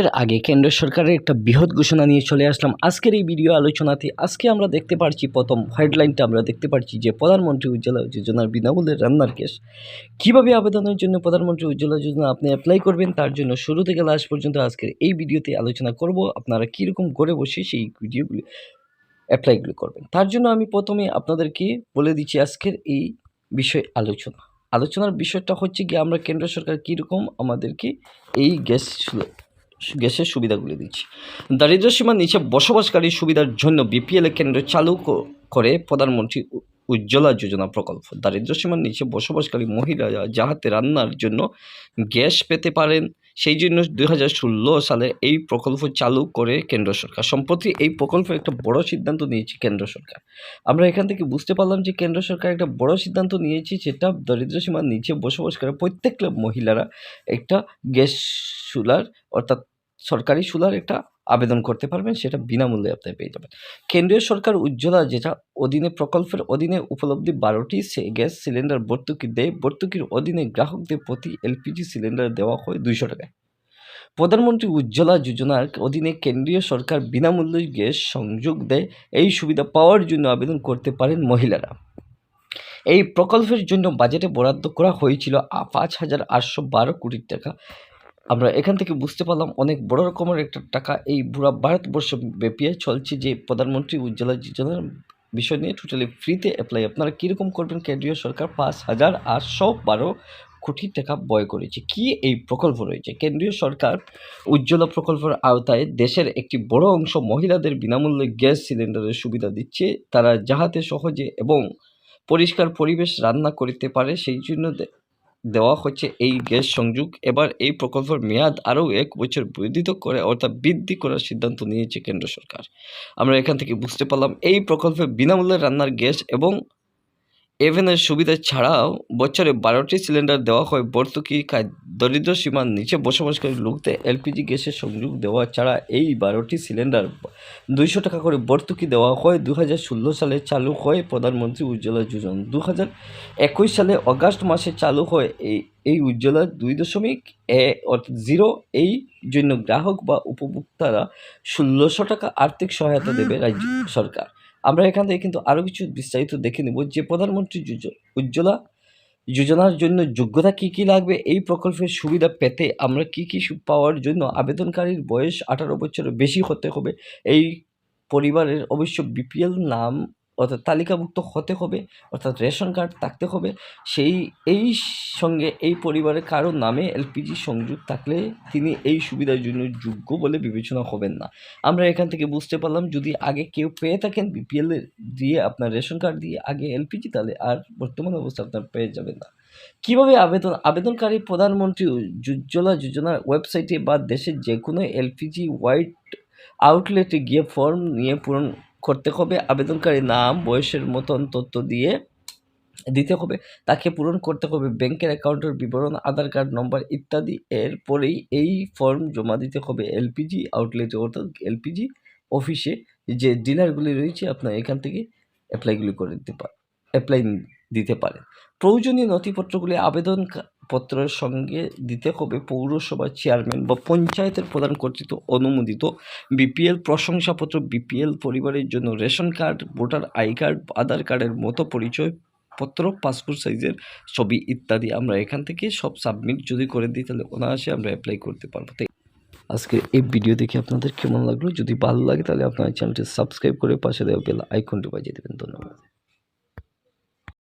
এর আগে কেন্দ্র সরকারের একটা বৃহৎ ঘোষণা নিয়ে চলে আসলাম। আজকের এই ভিডিও আলোচনাতে আজকে আমরা দেখতে পারছি, প্রথম হেডলাইনটা আমরা দেখতে পারছি যে প্রধানমন্ত্রী উজ্জ্বলা যোজনার বিনামূল্যে রান্নার গ্যাস কীভাবে আবেদনের জন্য প্রধানমন্ত্রী উজ্জ্বলা যোজনা আপনি অ্যাপ্লাই করবেন, তার জন্য শুরু থেকে লাস্ট পর্যন্ত আজকের এই ভিডিওতে আলোচনা করব। আপনারা কীরকম করে বসে সেই ভিডিওগুলি অ্যাপ্লাইগুলো করবেন। তার জন্য আমি প্রথমে আপনাদেরকে বলে দিচ্ছি আজকের এই বিষয় আলোচনা। আলোচনার বিষয়টা হচ্ছে কি আমরা কেন্দ্র সরকার কীরকম আমাদেরকে এই গ্যাস গ্যাসের সুবিধাগুলি দিচ্ছে। দারিদ্র সীমার নিচে বসবাসকারী সুবিধার জন্য বিপিএল কেন্দ্র চালু করে প্রধানমন্ত্রী উজ্জ্বলা যোজনা প্রকল্প। দারিদ্র সীমার নিচে বসবাসকারী মহিলারা যাহাতে রান্নার জন্য গ্যাস পেতে পারেন, সেই জন্য দুই হাজার ষোলো সালে এই প্রকল্প চালু করে কেন্দ্র সরকার। সম্প্রতি এই প্রকল্পের একটা বড় সিদ্ধান্ত নিয়েছে কেন্দ্র সরকার। আমরা এখান থেকে বুঝতে পারলাম যে কেন্দ্র সরকার একটা বড় সিদ্ধান্ত নিয়েছে যেটা দারিদ্র সীমার নিচে বসবাসকারী প্রত্যেকটা মহিলারা একটা গ্যাস চুলার অর্থাৎ সরকারি চুলার একটা আবেদন করতে পারবেন, সেটা বিনামূল্যে আপনি পেয়ে যাবেন। কেন্দ্রীয় সরকার উজ্জ্বলা যেটা অধীনে, প্রকল্পের অধীনে উপলব্ধি বারোটি সে- গ্যাস সিলিন্ডার ভর্তুকি দেয়। ভর্তুকির অধীনে গ্রাহকদের প্রতি এলপিজি সিলিন্ডার দেওয়া হয় দুইশো টাকায়। প্রধানমন্ত্রী উজ্জ্বলা যোজনার অধীনে কেন্দ্রীয় সরকার বিনামূল্যে গ্যাস সংযোগ দেয়। এই সুবিধা পাওয়ার জন্য আবেদন করতে পারেন মহিলারা। এই প্রকল্পের জন্য বাজেটে বরাদ্দ করা হয়েছিল পাঁচ হাজার আটশো বারো কোটি টাকা। আমরা এখান থেকে বুঝতে পারলাম অনেক বড় রকমের একটা টাকা এই পুরো ভারতবর্ষ ব্যাপী চলছে যে প্রধানমন্ত্রী উজ্জ্বলা যোজনার বিষয় নিয়ে টোটালি ফ্রিতে অ্যাপ্লাই আপনারা কীরকম করবেন? কেন্দ্রীয় সরকার পাঁচ হাজার আটশো বারো কোটি টাকা ব্যয় করেছে। কি এই প্রকল্প রয়েছে? কেন্দ্রীয় সরকার উজ্জ্বলা প্রকল্পের আওতায় দেশের একটি বড় অংশ মহিলাদের বিনামূল্যে গ্যাস সিলিন্ডারের সুবিধা দিচ্ছে। তারা যাহাতে সহজে এবং পরিষ্কার পরিবেশ রান্না করতে পারে, সেই জন্য দেওয়া হচ্ছে এই গ্যাস সংযোগ। এবার এই প্রকল্পের মেয়াদ আরও এক বছর বৃদ্ধিত করে অর্থাৎ বৃদ্ধি করার সিদ্ধান্ত নিয়েছে কেন্দ্র সরকার। আমরা এখান থেকে বুঝতে পারলাম, এই প্রকল্পে বিনামূল্যে রান্নার গ্যাস এবং এভেনের সুবিধা ছাড়াও বছরে বারোটি সিলিন্ডার দেওয়া হয়। ভর্তুকি দরিদ্র সীমার নিচে বসবাসকারী লোকদের এলপিজি গ্যাসের সংযোগ দেওয়া ছাড়া এই বারোটি সিলিন্ডার দুইশো টাকা করে ভর্তুকি দেওয়া হয়। দু হাজার ষোলো সালে চালু হয় প্রধানমন্ত্রী উজ্জ্বলা যোজনা। দু হাজার একুশ সালে অগাস্ট মাসে চালু হয় এই এই উজ্জ্বলা দুই দশমিক এ অর্থাৎ জিরো এই জন্য গ্রাহক বা উপভোক্তারা ষোলোশো টাকা আর্থিক সহায়তা দেবে রাজ্য সরকার। আমরা এখান থেকে কিন্তু আরও কিছু বিস্তারিত দেখে নেব যে প্রধানমন্ত্রী উজ্জ্বলা যোজনার জন্য যোগ্যতা কি কি লাগবে, এই প্রকল্পের সুবিধা পেতে আমরা কি কি পাওয়ার জন্য আবেদনকারীর বয়স আঠারো বছরের বেশি হতে হবে, এই পরিবারের অবশ্য বিপিএল নাম অর্থাৎ তালিকাভুক্ত হতে হবে, অর্থাৎ রেশন কার্ড থাকতে হবে। সেই, এই সঙ্গে এই পরিবারের কারও নামে এলপিজি সংযোগ থাকলে তিনি এই সুবিধার জন্য যোগ্য বলে বিবেচনা হবেন না। আমরা এখান থেকে বুঝতে পারলাম, যদি আগে কেউ পেয়ে থাকেন বিপিএল দিয়ে আপনার রেশন কার্ড দিয়ে আগে এলপিজি, তাহলে আর বর্তমান অবস্থা আপনার পেয়ে যাবেন না। কীভাবে আবেদন, আবেদনকারী প্রধানমন্ত্রী উজ্জ্বলা যোজনার ওয়েবসাইটে বা দেশের যে কোনো এলপিজি হোয়াইট আউটলেটে গিয়ে ফর্ম নিয়ে পূরণ করতে হবে। আবেদনকারী নাম, বয়সের মতন তথ্য দিয়ে দিতে হবে। তাকে পূরণ করতে হবে ব্যাংকের অ্যাকাউন্টের বিবরণ, আধার কার্ড নম্বর ইত্যাদি। এরপরেই এই ফর্ম জমা দিতে হবে এলপিজি আউটলেটে, অর্থাৎ এলপিজি অফিসে যে ডিলারগুলি রয়েছে, আপনার এখান থেকে অ্যাপ্লাইগুলি করে দিতে পারেন অ্যাপ্লাই দিতে পারেন প্রয়োজনীয় নথিপত্রগুলি আবেদন পত্রের সঙ্গে দিতে হবে পৌরসভার চেয়ারম্যান বা পঞ্চায়েতের প্রধান কর্তৃক অনুমোদিত বিপিএল প্রশংসাপত্র, বিপিএল পরিবারের জন্য ration card, voter I card, Aadhaar কার্ডের মতো পরিচয় পত্র পাসপোর্ট সাইজের ছবি ইত্যাদি আমরা এখান থেকে সব সাবমিট যদি করে দিই তাহলে অনায়াসে আমরা অ্যাপ্লাই করতে পারব। তাই আজকে এই ভিডিও দেখে আপনাদের কেমন লাগল? যদি ভালো লাগে তাহলে আপনার চ্যানেলটি সাবস্ক্রাইব করে পাশে দেওয়া বেল আইকনটি বাজিয়ে দেবেন। ধন্যবাদ।